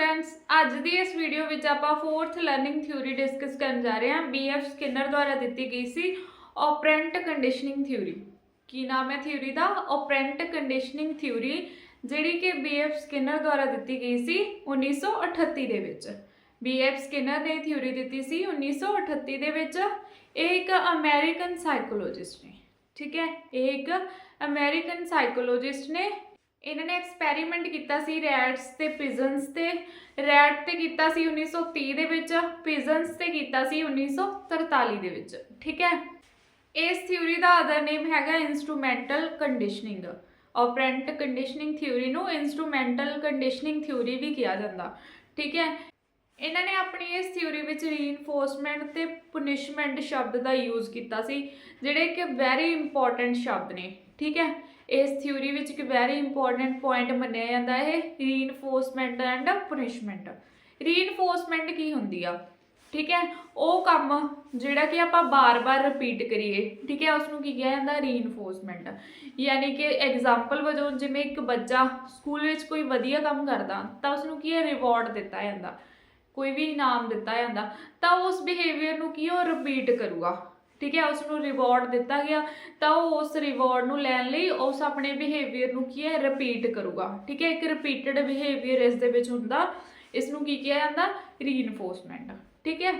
Students, ਅੱਜ ਦੀ ਇਸ video ਵਿੱਚ ਆਪਾਂ 4th ਲਰਨਿੰਗ ਥਿਊਰੀ ਡਿਸਕਸ ਕਰਨ ਜਾ ਰਹੇ ਹਾਂ। ਬੀਐਫ ਸਕਿਨਰ ਦੁਆਰਾ ਦਿੱਤੀ ਗਈ ਸੀ ਓਪਰੈਂਟ ਕੰਡੀਸ਼ਨਿੰਗ ਥਿਊਰੀ ਕੀ ਨਾਮ ਹੈ ਥਿਊਰੀ ਦਾ? ਓਪਰੈਂਟ ਕੰਡੀਸ਼ਨਿੰਗ ਥਿਊਰੀ ਜਿਹੜੀ ਕਿ ਬੀਐਫ ਸਕਿਨਰ ਦੁਆਰਾ ਦਿੱਤੀ ਗਈ ਸੀ 1938 ਦੇ ਵਿੱਚ। ਬੀਐਫ ਸਕਿਨਰ ਨੇ ਥਿਊਰੀ ਦਿੱਤੀ ਸੀ 1938 ਦੇ ਵਿੱਚ। ਇਹ ਇੱਕ ਅਮਰੀਕਨ ਸਾਈਕੋਲੋਜਿਸਟ ਨੇ, ਠੀਕ ਹੈ? ਇਹ ਇੱਕ ਅਮਰੀਕਨ ਸਾਈਕੋਲੋਜਿਸਟ ਨੇ ਇਹਨਾਂ ਨੇ ਐਕਸਪੈਰੀਮੈਂਟ ਕੀਤਾ ਸੀ ਰੈਟਸ ਤੇ ਪਿਜਨਸ ਤੇ। ਰੈਟ ਤੇ ਕੀਤਾ ਸੀ 1930 ਦੇ ਵਿੱਚ ਪਿਜਨਸ ਤੇ ਕੀਤਾ ਸੀ 1943 ਦੇ ਵਿੱਚ, ਠੀਕ ਹੈ? ਇਸ ਥਿਊਰੀ ਦਾ ਅਦਰ ਨੇਮ ਹੈਗਾ instrumental conditioning operant conditioning theory ਨੂੰ ਇਨਸਟਰੂਮੈਂਟਲ ਕੰਡੀਸ਼ਨਿੰਗ ਥਿਊਰੀ ਵੀ ਕਿਹਾ ਜਾਂਦਾ, ਠੀਕ ਹੈ? ਇਹਨਾਂ ਨੇ ਆਪਣੀ ਇਸ ਥਿਊਰੀ ਵਿੱਚ ਰੀਇਨਫੋਰਸਮੈਂਟ ਤੇ ਪੁਨਿਸ਼ਮੈਂਟ ਸ਼ਬਦ ਦਾ ਯੂਜ਼ ਕੀਤਾ ਸੀ, ਜਿਹੜੇ ਕਿ ਵੈਰੀ ਇੰਪੋਰਟੈਂਟ ਸ਼ਬਦ ਨੇ, ਠੀਕ ਹੈ? ਇਸ ਥਿਊਰੀ ਵਿੱਚ ਇੱਕ ਵੈਰੀ ਇੰਪੋਰਟੈਂਟ ਪੁਆਇੰਟ ਮੰਨਿਆ ਜਾਂਦਾ ਹੈ ਰੀਇਨਫੋਰਸਮੈਂਟ ਐਂਡ ਪੁਨਿਸ਼ਮੈਂਟ ਰੀਇਨਫੋਰਸਮੈਂਟ ਕੀ ਹੁੰਦੀ ਆ? ਠੀਕ ਹੈ, ਉਹ ਕੰਮ ਜਿਹੜਾ ਕਿ ਆਪਾਂ ਬਾਰ-ਬਾਰ ਰਿਪੀਟ ਕਰੀਏ, ਠੀਕ ਹੈ ਉਸ ਨੂੰ ਕੀ ਕਿਹਾ ਜਾਂਦਾ? ਰੀਇਨਫੋਰਸਮੈਂਟ ਯਾਨੀ ਕਿ ਐਗਜ਼ਾਮਪਲ ਵਜੋਂ ਜਿਵੇਂ ਇੱਕ ਬੱਚਾ ਸਕੂਲ ਵਿੱਚ ਕੋਈ ਵਧੀਆ ਕੰਮ ਕਰਦਾ, ਤਾਂ ਉਸ ਨੂੰ ਕੀ ਹੈ? ਰਿਵਾਰਡ ਦਿੱਤਾ ਜਾਂਦਾ। ਕੋਈ ਵੀ ਇਨਾਮ ਦਿੱਤਾ ਜਾਂਦਾ, ਤਾਂ ਉਸ ਬਿਹੇਵੀਅਰ ਨੂੰ ਕੀ ਉਹ ਰਿਪੀਟ ਕਰੂਗਾ? ਠੀਕ ਹੈ ਉਸ ਨੂੰ ਰਿਵਾਰਡ ਦਿੱਤਾ ਗਿਆ, ਤਾਂ ਉਹ ਉਸ ਰਿਵਾਰਡ ਨੂੰ ਲੈਣ ਲਈ ਉਸ ਆਪਣੇ ਬਿਹੇਵੀਅਰ ਨੂੰ ਕੀ ਹੈ ਰਿਪੀਟ ਕਰੂਗਾ। ਠੀਕ ਹੈ, ਇੱਕ ਰਿਪੀਟਡ ਬਿਹੇਵੀਅਰ ਇਸ ਦੇ ਵਿੱਚ ਹੁੰਦਾ ਇਸ ਨੂੰ ਕੀ ਕਿਹਾ ਜਾਂਦਾ ਰੀਇਨਫੋਰਸਮੈਂਟ ਠੀਕ ਹੈ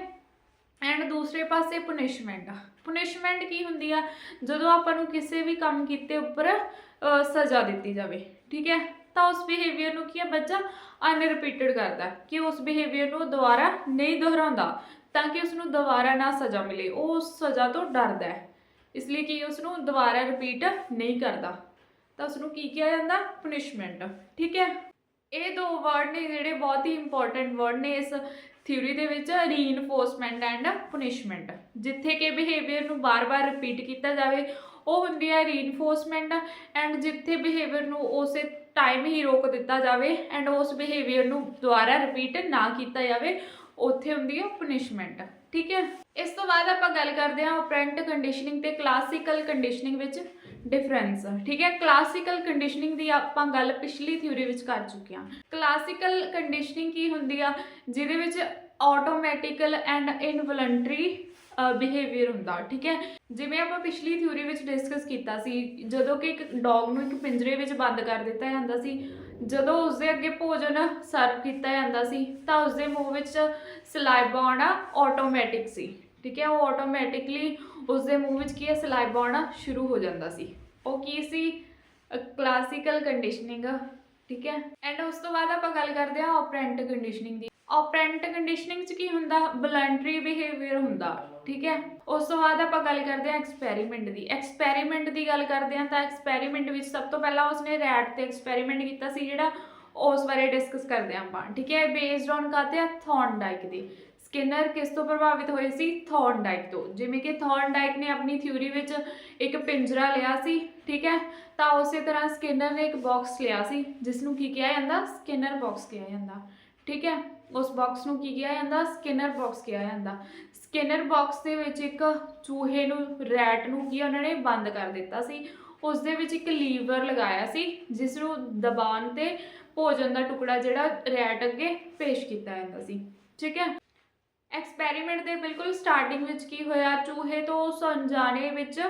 ਐਂਡ ਦੂਸਰੇ ਪਾਸੇ ਪੁਨਿਸ਼ਮੈਂਟ ਪੁਨਿਸ਼ਮੈਂਟ ਕੀ ਹੁੰਦੀ ਆ? ਜਦੋਂ ਆਪਾਂ ਨੂੰ ਕਿਸੇ ਵੀ ਕੰਮ ਕੀਤੇ ਉੱਪਰ ਸਜ਼ਾ ਦਿੱਤੀ ਜਾਵੇ। ਠੀਕ ਹੈ ਤਾਂ ਉਸ ਬਿਹੇਵੀਅਰ ਨੂੰ ਕੀ ਹੈ ਬੱਚਾ ਅਨਰਿਪੀਟਡ ਕਰਦਾ ਕਿ ਉਸ ਬਿਹੇਵੀਅਰ ਨੂੰ ਦੁਬਾਰਾ ਨਹੀਂ ਦੁਹਰਾਉਂਦਾ ਤਾਂ ਕਿ ਉਸ ਨੂੰ ਦੁਬਾਰਾ ਨਾ ਸਜ਼ਾ ਮਿਲੇ, ਉਹ ਉਸ ਸਜ਼ਾ ਤੋਂ ਡਰਦਾ ਹੈ। ਇਸ ਲਈ ਕਿ ਉਸ ਨੂੰ ਦੁਬਾਰਾ ਰਿਪੀਟ ਨਹੀਂ ਕਰਦਾ। ਤਾਂ ਉਸ ਨੂੰ ਕੀ ਕਿਹਾ ਜਾਂਦਾ? ਪੁਨਿਸ਼ਮੈਂਟ ਠੀਕ ਹੈ? ਇਹ ਦੋ ਵਰਡ ਨੇ ਜਿਹੜੇ ਬਹੁਤ ਹੀ ਇੰਪੋਰਟੈਂਟ ਵਰਡ ਨੇ ਇਸ ਥਿਊਰੀ ਦੇ ਵਿੱਚ ਰੀਇਨਫੋਰਸਮੈਂਟ ਐਂਡ ਪੁਨਿਸ਼ਮੈਂਟ ਜਿੱਥੇ ਕਿ ਬਿਹੇਵੀਅਰ ਨੂੰ ਬਾਰ-ਬਾਰ ਰਿਪੀਟ ਕੀਤਾ ਜਾਵੇ, ਉਹ ਹੁੰਦੀ ਹੈ ਰੀਇਨਫੋਰਸਮੈਂਟ ਐਂਡ ਜਿੱਥੇ ਬਿਹੇਵੀਅਰ ਨੂੰ ਉਸੇ ਟਾਈਮ ਹੀ ਰੋਕ ਦਿੱਤਾ ਜਾਵੇ ਐਂਡ ਉਸ ਬਿਹੇਵੀਅਰ ਨੂੰ ਦੁਬਾਰਾ ਰਿਪੀਟ ਨਾ ਕੀਤਾ ਜਾਵੇ, ਉੱਥੇ ਹੁੰਦੀ ਹੈ ਪੁਨਿਸ਼ਮੈਂਟ ਠੀਕ ਹੈ? ਇਸ ਤੋਂ ਬਾਅਦ ਆਪਾਂ ਗੱਲ ਕਰਦੇ ਹਾਂ ਆਪਰੈਂਟ ਕੰਡੀਸ਼ਨਿੰਗ ਤੇ ਕਲਾਸੀਕਲ ਕੰਡੀਸ਼ਨਿੰਗ ਵਿੱਚ ਡਿਫਰੈਂਸ ਠੀਕ ਹੈ? ਕਲਾਸੀਕਲ ਕੰਡੀਸ਼ਨਿੰਗ ਦੀ ਆਪਾਂ ਗੱਲ ਪਿਛਲੀ ਥਿਊਰੀ ਵਿੱਚ ਕਰ ਚੁੱਕੇ ਹਾਂ। ਕਲਾਸੀਕਲ ਕੰਡੀਸ਼ਨਿੰਗ ਕੀ ਹੁੰਦੀ ਆ? ਜਿਹਦੇ ਵਿੱਚ ਆਟੋਮੈਟਿਕਲ ਐਂਡ ਇਨਵੋਲੰਟਰੀ ਬਿਹੇਵੀਅਰ ਹੁੰਦਾ, ਠੀਕ ਹੈ? ਜਿਵੇਂ ਆਪਾਂ ਪਿਛਲੀ ਥਿਊਰੀ ਵਿੱਚ ਡਿਸਕਸ ਕੀਤਾ ਸੀ, ਜਦੋਂ ਕਿ ਇੱਕ ਡੌਗ ਨੂੰ ਇੱਕ ਪਿੰਜਰੇ ਵਿੱਚ ਬੰਦ ਕਰ ਦਿੱਤਾ ਜਾਂਦਾ ਸੀ, ਜਦੋਂ ਉਸਦੇ ਅੱਗੇ ਭੋਜਨ ਸਰਵ ਕੀਤਾ ਜਾਂਦਾ ਸੀ, ਤਾਂ ਉਸਦੇ ਮੂੰਹ ਵਿੱਚ ਸਲਾਈਵਾ ਆਉਣਾ ਆਟੋਮੈਟਿਕ ਸੀ, ਠੀਕ ਹੈ? ਉਹ ਆਟੋਮੈਟਿਕਲੀ ਉਸਦੇ ਮੂੰਹ ਵਿੱਚ ਕੀ ਹੈ? ਸਲਾਈਵਾ ਆਉਣਾ ਸ਼ੁਰੂ ਹੋ ਜਾਂਦਾ ਸੀ। ਉਹ ਕੀ ਸੀ? ਕਲਾਸੀਕਲ ਕੰਡੀਸ਼ਨਿੰਗ ਠੀਕ ਹੈ? ਐਂਡ ਉਸ ਤੋਂ ਬਾਅਦ ਆਪਾਂ ਗੱਲ ਕਰਦੇ ਹਾਂ ਆਪਰੈਂਟ ਕੰਡੀਸ਼ਨਿੰਗ ਦੀ। ਆਪਰੈਂਟ ਕੰਡੀਸ਼ਨਿੰਗ ਚ ਕੀ ਹੁੰਦਾ? ਵਲੰਟਰੀ ਬਿਹੇਵੀਅਰ ਹੁੰਦਾ, ਠੀਕ ਹੈ? ਉਸ ਤੋਂ ਬਾਅਦ ਆਪਾਂ ਗੱਲ ਕਰਦੇ ਹਾਂ ਐਕਸਪੈਰੀਮੈਂਟ ਦੀ। ਐਕਸਪੈਰੀਮੈਂਟ ਦੀ ਗੱਲ ਕਰਦੇ ਹਾਂ ਤਾਂ ਐਕਸਪੈਰੀਮੈਂਟ ਵਿੱਚ ਸਭ ਤੋਂ ਪਹਿਲਾਂ ਉਸਨੇ ਰੈਟ ਤੇ ਐਕਸਪੈਰੀਮੈਂਟ ਕੀਤਾ ਸੀ, ਜਿਹੜਾ ਉਸ ਬਾਰੇ ਡਿਸਕਸ ਕਰਦੇ ਹਾਂ ਆਪਾਂ, ਠੀਕ ਹੈ? ਬੇਸਡ ਔਨ ਕਾਤੇ ਆ ਥੌਰਨਡਾਈਕ ਦੀ। ਸਕਿਨਰ ਕਿਸ ਤੋਂ ਪ੍ਰਭਾਵਿਤ ਹੋਏ ਸੀ? ਥੌਰਨਡਾਈਕ ਤੋਂ। ਜਿਵੇਂ ਕਿ ਥੌਰਨਡਾਈਕ ਨੇ ਆਪਣੀ ਥਿਊਰੀ ਵਿੱਚ ਇੱਕ ਪਿੰਜਰਾ ਲਿਆ ਸੀ, ਠੀਕ ਹੈ? ਤਾਂ ਉਸੇ ਤਰ੍ਹਾਂ ਸਕਿਨਰ ਨੇ ਇੱਕ ਬਾਕਸ ਲਿਆ ਸੀ ਜਿਸ ਨੂੰ ਕੀ ਕਿਹਾ ਜਾਂਦਾ? ਸਕਿਨਰ ਬਾਕਸ ਕਿਹਾ ਜਾਂਦਾ, ਠੀਕ ਹੈ? ਉਸ ਬਾਕਸ ਨੂੰ ਕੀ ਕਿਹਾ ਜਾਂਦਾ? ਸਕਿਨਰ ਬਾਕਸ ਕਿਹਾ ਜਾਂਦਾ। ਸਕਿਨਰ ਬਾਕਸ ਦੇ ਵਿੱਚ ਇੱਕ ਚੂਹੇ ਨੂੰ ਰੈਟ ਨੂੰ ਕੀ ਉਹਨਾਂ ਨੇ ਬੰਦ ਕਰ ਦਿੱਤਾ ਸੀ। ਉਸ ਦੇ ਵਿੱਚ ਇੱਕ ਲੀਵਰ ਲਗਾਇਆ ਸੀ, ਜਿਸ ਨੂੰ ਦਬਾਉਣ ਤੇ ਭੋਜਨ ਦਾ ਟੁਕੜਾ ਜਿਹੜਾ ਰੈਟ ਅੱਗੇ ਪੇਸ਼ ਕੀਤਾ ਜਾਂਦਾ ਸੀ। ਠੀਕ ਹੈ? ਐਕਸਪੈਰੀਮੈਂਟ ਦੇ ਬਿਲਕੁਲ ਸਟਾਰਟਿੰਗ ਵਿੱਚ ਕੀ ਹੋਇਆ? ਚੂਹੇ ਤੋਂ ਉਸ ਅਣਜਾਣੇ ਵਿੱਚ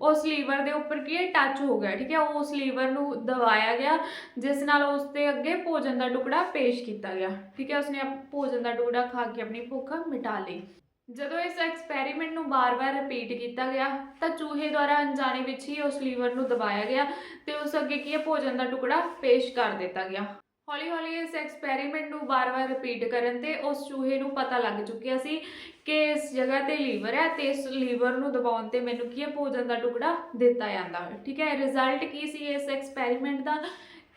ਉਸ ਲੀਵਰ ਦੇ ਉੱਪਰ ਕੀ ਹੈ? ਟੱਚ ਹੋ ਗਿਆ, ਠੀਕ ਹੈ? ਉਸ ਲੀਵਰ ਨੂੰ ਦਬਾਇਆ ਗਿਆ, ਜਿਸ ਨਾਲ ਉਸ ਦੇ ਅੱਗੇ ਭੋਜਨ ਦਾ ਟੁਕੜਾ ਪੇਸ਼ ਕੀਤਾ ਗਿਆ, ਠੀਕ ਹੈ? ਉਸਨੇ ਭੋਜਨ ਦਾ ਟੁਕੜਾ ਖਾ ਕੇ ਆਪਣੀ ਭੁੱਖ ਮਿਟਾ ਲਈ। ਜਦੋਂ ਇਸ ਐਕਸਪੈਰੀਮੈਂਟ ਨੂੰ ਬਾਰ-ਬਾਰ ਰਿਪੀਟ ਕੀਤਾ ਗਿਆ, ਤਾਂ ਚੂਹੇ ਦੁਆਰਾ ਅਣਜਾਣੇ ਵਿੱਚ ਹੀ ਉਸ ਲੀਵਰ ਨੂੰ ਦਬਾਇਆ ਗਿਆ ਤੇ ਉਸ ਅੱਗੇ ਕੀ ਹੈ? ਭੋਜਨ ਦਾ ਟੁਕੜਾ ਪੇਸ਼ ਕਰ ਦਿੱਤਾ ਗਿਆ। ਹੌਲੀ-ਹੌਲੀ ਇਸ ਐਕਸਪੈਰੀਮੈਂਟ ਨੂੰ ਬਾਰ-ਬਾਰ ਰਿਪੀਟ ਕਰਨ ਤੇ ਉਸ ਚੂਹੇ ਨੂੰ ਪਤਾ ਲੱਗ ਚੁੱਕਿਆ ਸੀ ਕਿ ਇਸ ਜਗ੍ਹਾ ਤੇ ਲੀਵਰ ਹੈ ਤੇ ਇਸ ਲੀਵਰ ਨੂੰ ਦਬਾਉਣ ਤੇ ਮੈਨੂੰ ਕੀ ਹੈ, ਭੋਜਨ ਦਾ ਟੁਕੜਾ ਦਿੱਤਾ ਜਾਂਦਾ ਹੈ। ਠੀਕ ਹੈ ਰਿਜ਼ਲਟ ਕੀ ਸੀ ਇਸ ਐਕਸਪੈਰੀਮੈਂਟ ਦਾ?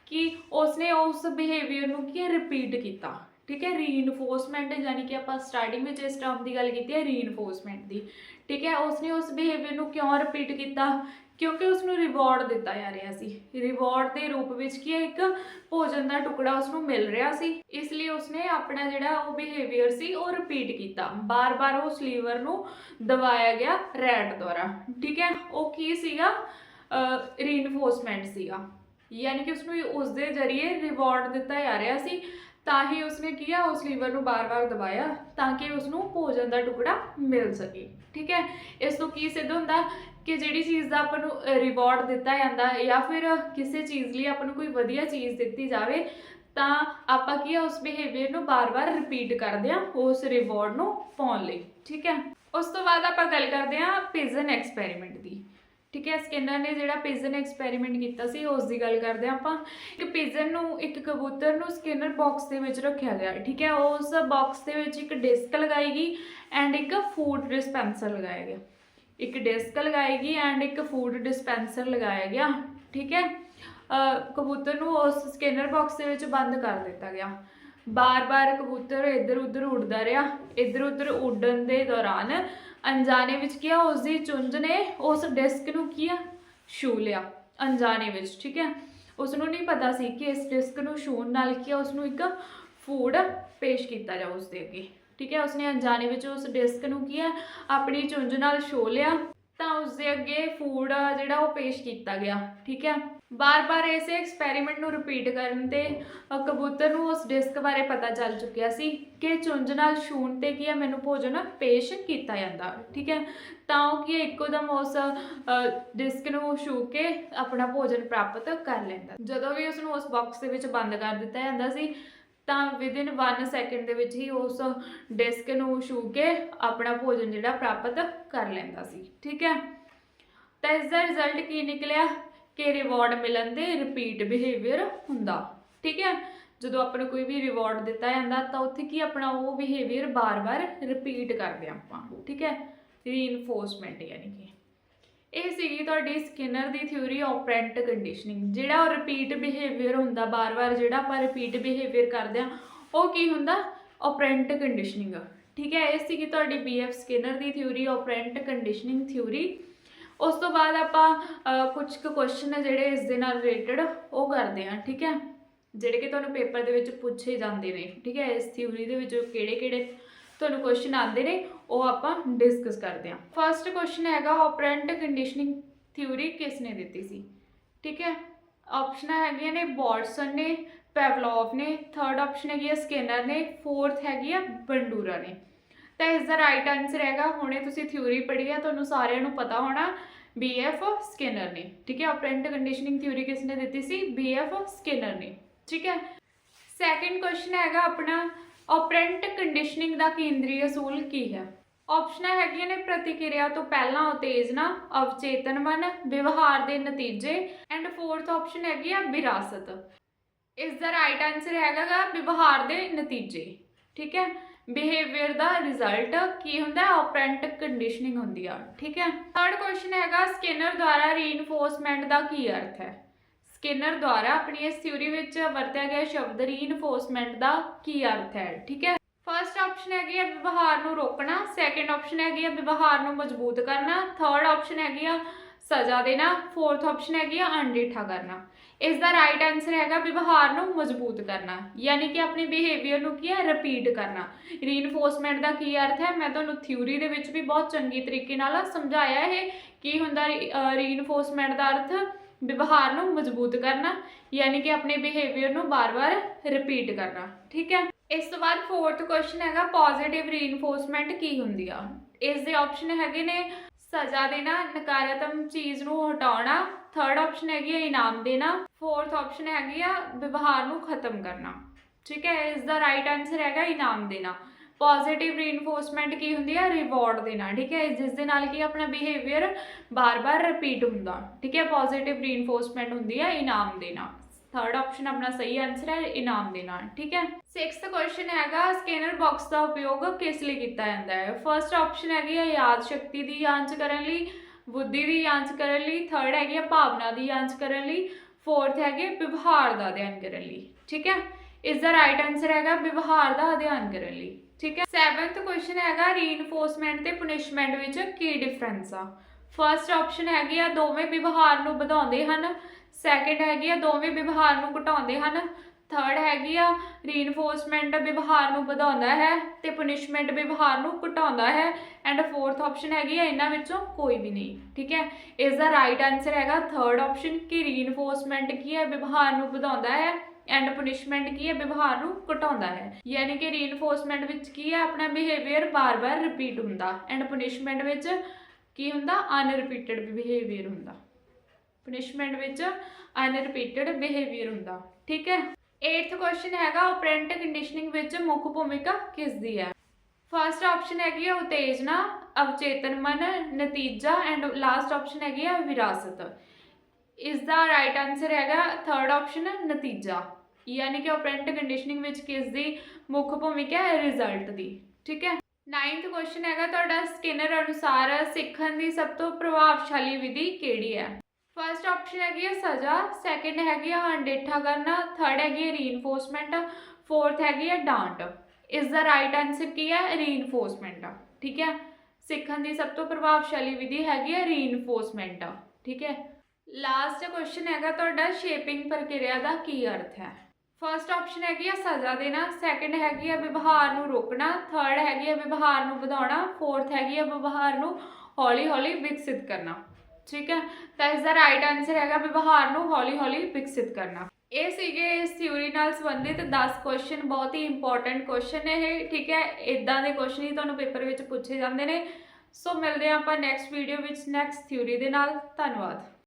ਕਿ ਉਸਨੇ ਉਸ ਬਿਹੇਵੀਅਰ ਨੂੰ ਕੀ ਹੈ ਰਿਪੀਟ ਕੀਤਾ? ਠੀਕ ਹੈ ਰੀਇਨਫੋਰਸਮੈਂਟ ਯਾਨੀ ਕਿ ਆਪਾਂ ਸਟਾਰਟਿੰਗ ਵਿੱਚ ਇਸ ਟਰਮ ਦੀ ਗੱਲ ਕੀਤੀ ਹੈ ਰੀਇਨਫੋਰਸਮੈਂਟ ਦੀ। ਠੀਕ ਹੈ, ਉਸਨੇ ਉਸ ਬਿਹੇਵੀਅਰ ਨੂੰ ਕਿਉਂ ਰਿਪੀਟ ਕੀਤਾ? ਕਿਉਂਕਿ ਉਸ ਨੂੰ ਰਿਵਾਰਡ ਦਿੱਤਾ ਜਾ ਰਿਹਾ ਸੀ। ਰਿਵਾਰਡ ਦੇ ਰੂਪ ਵਿੱਚ ਕੀ ਹੈ, ਇੱਕ ਭੋਜਨ ਦਾ ਟੁਕੜਾ ਉਸ ਨੂੰ ਮਿਲ ਰਿਹਾ ਸੀ। ਇਸ ਲਈ ਉਸਨੇ ਆਪਣਾ ਜਿਹੜਾ ਉਹ ਬਿਹੇਵੀਅਰ ਸੀ, ਉਹ ਰਿਪੀਟ ਕੀਤਾ। ਬਾਰ-ਬਾਰ ਉਸ ਲੀਵਰ ਨੂੰ ਦਬਾਇਆ ਗਿਆ ਰੈਟ ਦੁਆਰਾ। ਠੀਕ ਹੈ, ਉਹ ਕੀ ਸੀਗਾ? ਰੀਇਨਫੋਰਸਮੈਂਟ ਸੀਗਾ। ਯਾਨੀ ਕਿ ਉਸ ਨੂੰ ਉਸ ਦੇ ਜ਼ਰੀਏ ਰਿਵਾਰਡ ਦਿੱਤਾ ਜਾ ਰਿਹਾ ਸੀ। ਤਾਂ ਹੀ ਉਸਨੇ ਕੀ ਆ ਉਸ ਲੀਵਰ ਨੂੰ ਬਾਰ-ਬਾਰ ਦਬਾਇਆ ਤਾਂ ਕਿ ਉਸ ਨੂੰ ਭੋਜਨ ਦਾ ਟੁਕੜਾ ਮਿਲ ਸਕੇ। ਠੀਕ ਹੈ? ਇਸ ਤੋਂ ਕੀ ਸਿੱਧ ਹੁੰਦਾ ਕਿ ਜਿਹੜੀ ਚੀਜ਼ ਦਾ ਆਪਾਂ ਨੂੰ ਰਿਵਾਰਡ ਦਿੱਤਾ ਜਾਂਦਾ ਜਾਂ ਫਿਰ ਕਿਸੇ ਚੀਜ਼ ਲਈ ਆਪਾਂ ਨੂੰ ਕੋਈ ਵਧੀਆ ਚੀਜ਼ ਦਿੱਤੀ ਜਾਵੇ, ਤਾਂ ਆਪਾਂ ਕੀ ਆ, ਉਸ ਬਿਹੇਵੀਅਰ ਨੂੰ ਬਾਰ-ਬਾਰ ਰਿਪੀਟ ਕਰਦੇ ਆ ਉਸ ਰਿਵਾਰਡ ਨੂੰ ਪਾਉਣ ਲਈ। ਠੀਕ ਹੈ? ਉਸ ਤੋਂ ਬਾਅਦ ਆਪਾਂ ਗੱਲ ਕਰਦੇ ਆ ਪਿਜਨ ਐਕਸਪੈਰੀਮੈਂਟ ਦੀ। ਠੀਕ ਹੈ, ਸਕਿਨਰ ਨੇ ਜਿਹੜਾ ਪਿਜਨ ਐਕਸਪੈਰੀਮੈਂਟ ਕੀਤਾ ਸੀ, ਉਸ ਦੀ ਗੱਲ ਕਰਦੇ ਹਾਂ ਆਪਾਂ। ਇੱਕ ਪਿਜਨ ਨੂੰ, ਇੱਕ ਕਬੂਤਰ ਨੂੰ ਸਕਿਨਰ ਬਾਕਸ ਦੇ ਵਿੱਚ ਰੱਖਿਆ ਗਿਆ। ਠੀਕ ਹੈ, ਉਸ ਬਾਕਸ ਦੇ ਵਿੱਚ ਇੱਕ ਡਿਸਕ ਲਗਾਈ ਗਈ ਐਂਡ ਇੱਕ ਫੂਡ ਡਿਸਪੈਂਸਰ ਲਗਾਇਆ ਗਿਆ। ਇੱਕ ਡਿਸਕ ਲਗਾਈ ਗਈ ਐਂਡ ਇੱਕ ਫੂਡ ਡਿਸਪੈਂਸਰ ਲਗਾਇਆ ਗਿਆ। ਠੀਕ ਹੈ ਕਬੂਤਰ ਨੂੰ ਉਸ ਸਕਿਨਰ ਬਾਕਸ ਦੇ ਵਿੱਚ ਬੰਦ ਕਰ ਦਿੱਤਾ ਗਿਆ। ਬਾਰ-ਬਾਰ ਕਬੂਤਰ ਇੱਧਰ ਉੱਧਰ ਉੱਡਦਾ ਰਿਹਾ। ਇੱਧਰ ਉੱਧਰ ਉੱਡਣ ਦੇ ਦੌਰਾਨ ਅਣਜਾਣੇ ਵਿੱਚ ਕੀ ਆ? ਉਸ ਦੀ ਚੁੰਝ ਨੇ ਉਸ ਡਿਸਕ ਨੂੰ ਕੀ ਆ? ਛੂ ਲਿਆ, ਅਣਜਾਣੇ ਵਿੱਚ, ਠੀਕ ਹੈ? ਉਸ ਨੂੰ ਨਹੀਂ ਪਤਾ ਸੀ ਕਿ ਇਸ ਡਿਸਕ ਨੂੰ ਛੂਣ ਨਾਲ ਕੀ ਆ? ਉਸ ਨੂੰ ਇੱਕ ਫੂਡ ਪੇਸ਼ ਕੀਤਾ ਜਾ ਉਸ ਦੇ ਅੱਗੇ, ਠੀਕ ਹੈ? ਉਸਨੇ ਅਣਜਾਣੇ ਵਿੱਚ ਉਸ ਡਿਸਕ ਨੂੰ ਕੀ ਹੈ ਆਪਣੀ ਚੁੰਝ ਨਾਲ ਛੋ ਲਿਆ, ਤਾਂ ਉਸ ਦੇ ਅੱਗੇ ਫੂਡ ਜਿਹੜਾ ਉਹ ਪੇਸ਼ ਕੀਤਾ ਗਿਆ, ਠੀਕ ਹੈ? ਬਾਰ-ਬਾਰ ਇਸੇ ਐਕਸਪੈਰੀਮੈਂਟ ਨੂੰ ਰਿਪੀਟ ਕਰਨ ਤੇ ਕਬੂਤਰ ਨੂੰ ਉਸ ਡਿਸਕ ਬਾਰੇ ਪਤਾ ਚੱਲ ਚੁੱਕਿਆ ਸੀ ਕਿ ਚੁੰਝ ਨਾਲ ਛੂਣ ਤੇ ਕੀ ਹੈ ਮੈਨੂੰ ਭੋਜਨ ਪੇਸ਼ ਕੀਤਾ ਜਾਂਦਾ। ਠੀਕ ਹੈ? ਤਾਂ ਉਹ ਕੀ ਹੈ, ਇੱਕੋਦਮ ਉਸ ਡਿਸਕ ਨੂੰ ਛੂ ਕੇ ਆਪਣਾ ਭੋਜਨ ਪ੍ਰਾਪਤ ਕਰ ਲੈਂਦਾ। ਜਦੋਂ ਵੀ ਉਸ ਨੂੰ ਉਸ ਬਾਕਸ ਦੇ ਵਿੱਚ ਬੰਦ ਕਰ ਦਿੱਤਾ ਜਾਂਦਾ ਸੀ ਤਾਂ ਵਿਦਿਨ 1 ਸੈਕਿੰਡ ਦੇ ਵਿੱਚ ਹੀ ਉਸ ਡਿਸਕ ਨੂੰ ਛੂ ਕੇ ਆਪਣਾ ਭੋਜਨ ਜਿਹੜਾ ਪ੍ਰਾਪਤ ਕਰ ਲੈਂਦਾ ਸੀ। ਠੀਕ ਹੈ? ਤਾਂ ਇਸ ਦਾ ਰਿਜ਼ਲਟ ਕੀ ਨਿਕਲਿਆ? ਕਿ ਰਿਵਾਰਡ ਮਿਲਣ ਦੇ ਰਿਪੀਟ ਬਿਹੇਵੀਅਰ ਹੁੰਦਾ। ਠੀਕ ਹੈ? ਜਦੋਂ ਆਪਾਂ ਨੂੰ ਕੋਈ ਵੀ ਰਿਵਾਰਡ ਦਿੱਤਾ ਜਾਂਦਾ, ਤਾਂ ਉੱਥੇ ਕੀ ਆਪਣਾ ਉਹ ਬਿਹੇਵੀਅਰ ਬਾਰ-ਬਾਰ ਰਿਪੀਟ ਕਰਦੇ ਹਾਂ ਆਪਾਂ। ਠੀਕ ਹੈ? ਰੀਇਨਫੋਰਸਮੈਂਟ ਯਾਨੀ ਕਿ। ਇਹ ਸੀਗੀ ਤੁਹਾਡੀ ਸਕਿਨਰ ਦੀ ਥਿਊਰੀ ਆਫਰੈਂਟ ਕੰਡੀਸ਼ਨਿੰਗ ਜਿਹੜਾ ਉਹ ਰਿਪੀਟ ਬਿਹੇਵੀਅਰ ਹੁੰਦਾ, ਬਾਰ-ਬਾਰ ਜਿਹੜਾ ਆਪਾਂ ਰਿਪੀਟ ਬਿਹੇਵੀਅਰ ਕਰਦੇ ਆ ਉਹ ਕੀ ਹੁੰਦਾ? ਆਫਰੈਂਟ ਕੰਡੀਸ਼ਨਿੰਗ ਠੀਕ ਹੈ? ਇਹ ਸੀਗੀ ਤੁਹਾਡੀ ਬੀਐਫ ਸਕਿਨਰ ਦੀ ਥਿਊਰੀ ਆਫਰੈਂਟ ਕੰਡੀਸ਼ਨਿੰਗ ਥਿਊਰੀ ਉਸ ਤੋਂ ਬਾਅਦ ਆਪਾਂ ਅਹ, ਕੁਝ ਕੁ ਕੁਐਸਚਨ ਜਿਹੜੇ ਇਸ ਦੇ ਨਾਲ ਰਿਲੇਟਡ ਉਹ ਕਰਦੇ ਹਾਂ ਠੀਕ ਹੈ? ਜਿਹੜੇ ਕਿ ਤੁਹਾਨੂੰ ਪੇਪਰ ਦੇ ਵਿੱਚ ਪੁੱਛੇ ਜਾਂਦੇ ਨੇ ਠੀਕ ਹੈ? ਇਸ ਥਿਊਰੀ ਦੇ ਵਿੱਚ ਕਿਹੜੇ-ਕਿਹੜੇ ਤੁਹਾਨੂੰ ਕੁਐਸਚਨ ਆਉਂਦੇ ਨੇ ਉਹ ਆਪਾਂ ਡਿਸਕਸ ਕਰਦੇ ਹਾਂ। ਫਰਸਟ ਕੁਐਸਚਨ ਹੈਗਾ ਆਪਰੈਂਟ ਕੰਡੀਸ਼ਨਿੰਗ ਥਿਊਰੀ ਕਿਸ ਨੇ ਦਿੱਤੀ ਸੀ? ਠੀਕ ਹੈ? ਆਪਸ਼ਨਾਂ ਹੈਗੀਆਂ ਨੇ ਬੋਰਸਨ ਨੇ ਪੈਵਲੋਵ ਨੇ ਥਰਡ ਆਪਸ਼ਨ ਹੈਗੀ ਹੈ ਸਕਿਨਰ ਨੇ ਫੋਰਥ ਹੈਗੀ ਹੈ ਬੰਡੂਰਾ ਨੇ। ਤਾਂ ਇਸ ਦਾ ਰਾਈਟ ਆਨਸਰ ਹੈਗਾ। ਹੁਣੇ ਤੁਸੀਂ ਥਿਊਰੀ ਪੜ੍ਹੀ ਹੈ ਤੁਹਾਨੂੰ ਸਾਰਿਆਂ ਨੂੰ ਪਤਾ ਹੋਣਾ ਬੀਐਫ ਸਕਿਨਰ ਨੇ। ਠੀਕ ਹੈ ਆਪਰੈਂਟ ਕੰਡੀਸ਼ਨਿੰਗ ਥਿਊਰੀ ਕਿਸ ਨੇ ਦਿੱਤੀ ਸੀ? ਬੀਐਫ ਸਕਿਨਰ ਨੇ। ਠੀਕ ਹੈ। ਸੈਕੰਡ ਕੁਐਸਚਨ ਹੈਗਾ ਆਪਣਾ ਆਪਰੈਂਟ ਕੰਡੀਸ਼ਨਿੰਗ ਦਾ ਕੇਂਦਰੀ ਅਸੂਲ ਕੀ ਹੈ? ਆਪਸ਼ਨਾਂ ਹੈਗੀਆਂ ਨੇ ਪ੍ਰਤੀਕਿਰਿਆ ਤੋਂ ਪਹਿਲਾਂ ਉਤੇਜਨਾ, ਅਵਚੇਤਨ ਮਨ, ਵਿਵਹਾਰ ਦੇ ਨਤੀਜੇ ਐਂਡ ਫੋਰਥ ਆਪਸ਼ਨ ਹੈਗੀ ਆ ਵਿਰਾਸਤ। ਇਸ ਦਾ ਰਾਈਟ ਆਨਸਰ ਹੈਗਾ ਗਾ ਵਿਵਹਾਰ ਦੇ ਨਤੀਜੇ। ਠੀਕ ਹੈ। ਬਿਹੇਵੀਅਰ ਦਾ ਰਿਜ਼ਲਟ ਕੀ ਹੁੰਦਾ ਹੈ? ਆਪਰੈਂਟ ਕੰਡੀਸ਼ਨਿੰਗ ਹੁੰਦੀ ਆ। ਠੀਕ ਹੈ? ਥਰਡ ਕੁਐਸਚਨ ਹੈਗਾ ਸਕਿਨਰ ਦੁਆਰਾ ਰੀਇਨਫੋਰਸਮੈਂਟ ਦਾ ਕੀ ਅਰਥ ਹੈ? ਸਕਿਨਰ ਦੁਆਰਾ ਆਪਣੀ ਇਸ ਥਿਊਰੀ ਵਿੱਚ ਵਰਤਿਆ ਗਿਆ ਸ਼ਬਦ ਰੀਇਨਫੋਰਸਮੈਂਟ ਦਾ ਕੀ ਅਰਥ ਹੈ? ਠੀਕ ਹੈ? ਫਰਸਟ ਆਪਸ਼ਨ ਹੈਗੀ ਹੈ ਵਿਵਹਾਰ ਨੂੰ ਰੋਕਣਾ। ਸੈਕੰਡ ਆਪਸ਼ਨ ਹੈਗੀ ਹੈ ਵਿਵਹਾਰ ਨੂੰ ਮਜ਼ਬੂਤ ਕਰਨਾ। ਥਰਡ ਆਪਸ਼ਨ ਹੈਗੀ ਆ ਸਜ਼ਾ ਦੇਣਾ। ਫੋਰਥ ਆਪਸ਼ਨ ਹੈਗੀ ਆ ਅਣਡਿੱਠਾ ਕਰਨਾ। ਇਸ ਦਾ ਰਾਈਟ ਆਨਸਰ ਹੈਗਾ ਵਿਵਹਾਰ ਨੂੰ ਮਜ਼ਬੂਤ ਕਰਨਾ, ਯਾਨੀ ਕਿ ਆਪਣੇ ਬਿਹੇਵੀਅਰ ਨੂੰ ਕੀ ਹੈ ਰਿਪੀਟ ਕਰਨਾ। ਰੀਇਨਫੋਰਸਮੈਂਟ ਦਾ ਕੀ ਅਰਥ ਹੈ? ਮੈਂ ਤੁਹਾਨੂੰ ਥਿਊਰੀ ਦੇ ਵਿੱਚ ਵੀ ਬਹੁਤ ਚੰਗੀ ਤਰੀਕੇ ਨਾਲ ਸਮਝਾਇਆ ਇਹ ਕੀ ਹੁੰਦਾ ਰੀਇਨਫੋਰਸਮੈਂਟ ਦਾ ਅਰਥ? ਵਿਵਹਾਰ ਨੂੰ ਮਜ਼ਬੂਤ ਕਰਨਾ, ਯਾਨੀ ਕਿ ਆਪਣੇ ਬਿਹੇਵੀਅਰ ਨੂੰ ਬਾਰ-ਬਾਰ ਰਿਪੀਟ ਕਰਨਾ। ਠੀਕ ਹੈ? ਇਸ ਤੋਂ ਬਾਅਦ ਫੋਰਥ ਕੁਐਸਚਨ ਹੈਗਾ ਪੋਜ਼ਿਟਿਵ ਰੀਇਨਫੋਰਸਮੈਂਟ ਕੀ ਹੁੰਦੀ ਆ? ਇਸ ਦੇ ਆਪਸ਼ਨ ਹੈਗੇ ਨੇ ਸਜ਼ਾ ਦੇਣਾ, ਨਕਾਰਾਤਮਕ ਚੀਜ਼ ਨੂੰ ਹਟਾਉਣਾ ਥਰਡ ਆਪਸ਼ਨ ਹੈਗੀ ਹੈ ਇਨਾਮ ਦੇਣਾ। ਫੋਰਥ ਆਪਸ਼ਨ ਹੈਗੀ ਆ ਵਿਵਹਾਰ ਨੂੰ ਖਤਮ ਕਰਨਾ। ਠੀਕ ਹੈ, ਇਸ ਦਾ ਰਾਈਟ ਆਨਸਰ ਹੈਗਾ ਇਨਾਮ ਦੇਣਾ। ਪੋਜ਼ਿਟਿਵ ਰੀਇਨਫੋਰਸਮੈਂਟ ਕੀ ਹੁੰਦੀ ਹੈ ਰਿਵਾਰਡ ਦੇਣਾ। ਠੀਕ ਹੈ, ਜਿਸ ਦੇ ਨਾਲ ਕੀ ਆਪਣਾ ਬਿਹੇਵੀਅਰ ਬਾਰ-ਬਾਰ ਰਿਪੀਟ ਹੁੰਦਾ। ਠੀਕ ਹੈ ਪੋਜ਼ਿਟਿਵ ਰੀਇਨਫੋਰਸਮੈਂਟ ਹੁੰਦੀ ਹੈ ਇਨਾਮ ਦੇਣਾ। ਥਰਡ ਆਪਸ਼ਨ ਆਪਣਾ ਸਹੀ ਆਨਸਰ ਹੈ, ਇਨਾਮ ਦੇਣਾ। ਠੀਕ ਹੈ। ਸਿਕਸਥ ਕੁਐਸਚਨ ਹੈਗਾ ਸਕੈਨਰ ਬਾਕਸ ਦਾ ਉਪਯੋਗ ਕਿਸ ਲਈ ਕੀਤਾ ਜਾਂਦਾ ਹੈ? ਫਰਸਟ ਆਪਸ਼ਨ ਹੈਗੀ ਹੈ ਯਾਦ ਸ਼ਕਤੀ ਦੀ ਜਾਂਚ ਕਰਨ ਲਈ। ਬੁੱਧੀ ਦੀ ਜਾਂਚ ਕਰਨ ਲਈ ਥਰਡ ਹੈਗੀ ਆ ਭਾਵਨਾ ਦੀ ਜਾਂਚ ਕਰਨ ਲਈ ਫੋਰਥ ਹੈਗੇ ਵਿਵਹਾਰ ਦਾ ਅਧਿਐਨ ਕਰਨ ਲਈ, ਠੀਕ ਹੈ? ਇਸ ਦਾ ਰਾਈਟ ਆਨਸਰ ਹੈਗਾ ਵਿਵਹਾਰ ਦਾ ਅਧਿਐਨ ਕਰਨ ਲਈ, ਠੀਕ ਹੈ? ਸੈਵਨਥ ਕੁਐਸਚਨ ਹੈਗਾ ਰੀਇਨਫੋਰਸਮੈਂਟ ਤੇ ਪੁਨਿਸ਼ਮੈਂਟ ਵਿੱਚ ਕੀ ਡਿਫਰੈਂਸ ਆ? ਫਰਸਟ ਆਪਸ਼ਨ ਹੈਗੀ ਆ ਦੋਵੇਂ ਵਿਵਹਾਰ ਨੂੰ ਵਧਾਉਂਦੇ ਹਨ ਸੈਕੰਡ ਹੈਗੀ ਆ ਦੋਵੇਂ ਵਿਵਹਾਰ ਨੂੰ ਘਟਾਉਂਦੇ ਹਨ ਥਰਡ ਹੈਗੀ ਆ ਰੀਇਨਫੋਰਸਮੈਂਟ ਵਿਵਹਾਰ ਨੂੰ ਵਧਾਉਂਦਾ ਹੈ ਤੇ ਪੁਨਿਸ਼ਮੈਂਟ ਵਿਵਹਾਰ ਨੂੰ ਘਟਾਉਂਦਾ ਹੈ ਐਂਡ ਫੋਰਥ ਆਪਸ਼ਨ ਹੈਗੀ ਆ, ਇਹਨਾਂ ਵਿੱਚੋਂ ਕੋਈ ਵੀ ਨਹੀਂ, ਠੀਕ ਹੈ? ਇਸ ਦਾ ਰਾਈਟ ਆਨਸਰ ਹੈਗਾ ਥਰਡ ਆਪਸ਼ਨ ਕਿ ਰੀਇਨਫੋਰਸਮੈਂਟ ਕੀ ਹੈ, ਵਿਵਹਾਰ ਨੂੰ ਵਧਾਉਂਦਾ ਹੈ ਐਂਡ ਪੁਨਿਸ਼ਮੈਂਟ ਕੀ ਹੈ, ਵਿਵਹਾਰ ਨੂੰ ਘਟਾਉਂਦਾ ਹੈ। ਯਾਨੀ ਕਿ ਰੀਇਨਫੋਰਸਮੈਂਟ ਵਿੱਚ ਕੀ ਹੈ, ਆਪਣਾ ਬਿਹੇਵੀਅਰ ਬਾਰ-ਬਾਰ ਰਿਪੀਟ ਹੁੰਦਾ ਐਂਡ ਪੁਨਿਸ਼ਮੈਂਟ ਵਿੱਚ ਕੀ ਹੁੰਦਾ ਅਨਰਿਪੀਟਡ ਬਿਹੇਵੀਅਰ ਹੁੰਦਾ। ਪੁਨਿਸ਼ਮੈਂਟ ਵਿੱਚ ਅਨਰਿਪੀਟਡ ਬਿਹੇਵੀਅਰ ਹੁੰਦਾ, ਠੀਕ ਹੈ? 8th ਕੁਐਸਚਨ ਹੈਗਾ ਓਪਰੈਂਟ ਕੰਡੀਸ਼ਨਿੰਗ ਵਿੱਚ ਮੁੱਖ ਭੂਮਿਕਾ ਕਿਸ ਦੀ ਹੈ? ਫਰਸਟ ਆਪਸ਼ਨ ਹੈਗੀ ਹੈ ਉਤੇਜਨਾ, ਅਵਚੇਤਨ ਮਨ, ਨਤੀਜਾ ਐਂਡ ਲਾਸਟ ਆਪਸ਼ਨ ਹੈਗੀ ਹੈ ਵਿਰਾਸਤ। ਇਸ ਦਾ ਰਾਈਟ ਆਨਸਰ ਹੈਗਾ ਥਰਡ ਆਪਸ਼ਨ ਨਤੀਜਾ। ਯਾਨੀ ਕਿ ਓਪਰੈਂਟ ਕੰਡੀਸ਼ਨਿੰਗ ਵਿੱਚ ਕਿਸ ਦੀ ਮੁੱਖ ਭੂਮਿਕਾ ਹੈ ਰਿਜ਼ਲਟ ਦੀ। ਠੀਕ ਹੈ? 9th ਕੁਐਸਚਨ ਹੈਗਾ ਤੁਹਾਡਾ ਸਕਿਨਰ ਅਨੁਸਾਰ ਸਿੱਖਣ ਦੀ ਸਭ ਤੋਂ ਪ੍ਰਭਾਵਸ਼ਾਲੀ ਵਿਧੀ ਕਿਹੜੀ ਹੈ? ਫਰਸਟ ਆਪਸ਼ਨ ਹੈਗੀ ਹੈ ਸਜ਼ਾ ਸੈਕੰਡ ਹੈਗੀ ਹੈ ਅਣਡੇਠਾ ਕਰਨਾ ਥਰਡ ਹੈਗੀ ਹੈ ਰੀਇਨਫੋਰਸਮੈਂਟ ਫੋਰਥ ਹੈਗੀ ਹੈ ਡਾਂਟ ਇਸ ਦਾ ਰਾਈਟ ਆਨਸਰ ਕੀ ਹੈ ਰੀਇਨਫੋਰਸਮੈਂਟ ਠੀਕ ਹੈ? ਸਿੱਖਣ ਦੀ ਸਭ ਤੋਂ ਪ੍ਰਭਾਵਸ਼ਾਲੀ ਵਿਧੀ ਹੈਗੀ ਹੈ ਰੀਇਨਫੋਰਸਮੈਂਟ ਠੀਕ ਹੈ? ਲਾਸਟ ਕੁਐਸਚਨ ਹੈਗਾ ਤੁਹਾਡਾ ਸ਼ੇਪਿੰਗ ਪ੍ਰਕਿਰਿਆ ਦਾ ਕੀ ਅਰਥ ਹੈ? ਫਰਸਟ ਆਪਸ਼ਨ ਹੈਗੀ ਹੈ ਸਜ਼ਾ ਦੇਣਾ ਸੈਕੰਡ ਹੈਗੀ ਹੈ ਵਿਵਹਾਰ ਨੂੰ ਰੋਕਣਾ ਥਰਡ ਹੈਗੀ ਹੈ ਵਿਵਹਾਰ ਨੂੰ ਵਧਾਉਣਾ ਫੋਰਥ ਹੈਗੀ ਹੈ ਵਿਵਹਾਰ ਨੂੰ ਹੌਲੀ-ਹੌਲੀ ਵਿਕਸਿਤ ਕਰਨਾ। ਠੀਕ ਹੈ? ਤਾਂ ਇਸ ਦਾ ਰਾਈਟ ਆਨਸਰ ਹੈਗਾ ਵਿਵਹਾਰ ਨੂੰ ਹੌਲੀ-ਹੌਲੀ ਵਿਕਸਿਤ ਕਰਨਾ। ਇਹ ਸੀਗੇ ਇਸ ਥਿਊਰੀ ਨਾਲ ਸੰਬੰਧਿਤ 10 ਕੁਐਸਚਨ ਬਹੁਤ ਹੀ ਇੰਪੋਰਟੈਂਟ ਕੁਐਸਚਨ ਨੇ ਇਹ, ਠੀਕ ਹੈ? ਇਦਾਂ ਦੇ ਕੁਐਸਚਨ ਹੀ ਤੁਹਾਨੂੰ ਪੇਪਰ ਵਿੱਚ ਪੁੱਛੇ ਜਾਂਦੇ ਨੇ। ਸੋ ਮਿਲਦੇ ਹਾਂ ਆਪਾਂ ਨੈਕਸਟ ਵੀਡੀਓ ਵਿੱਚ ਨੈਕਸਟ ਥਿਊਰੀ ਦੇ ਨਾਲ। ਧੰਨਵਾਦ।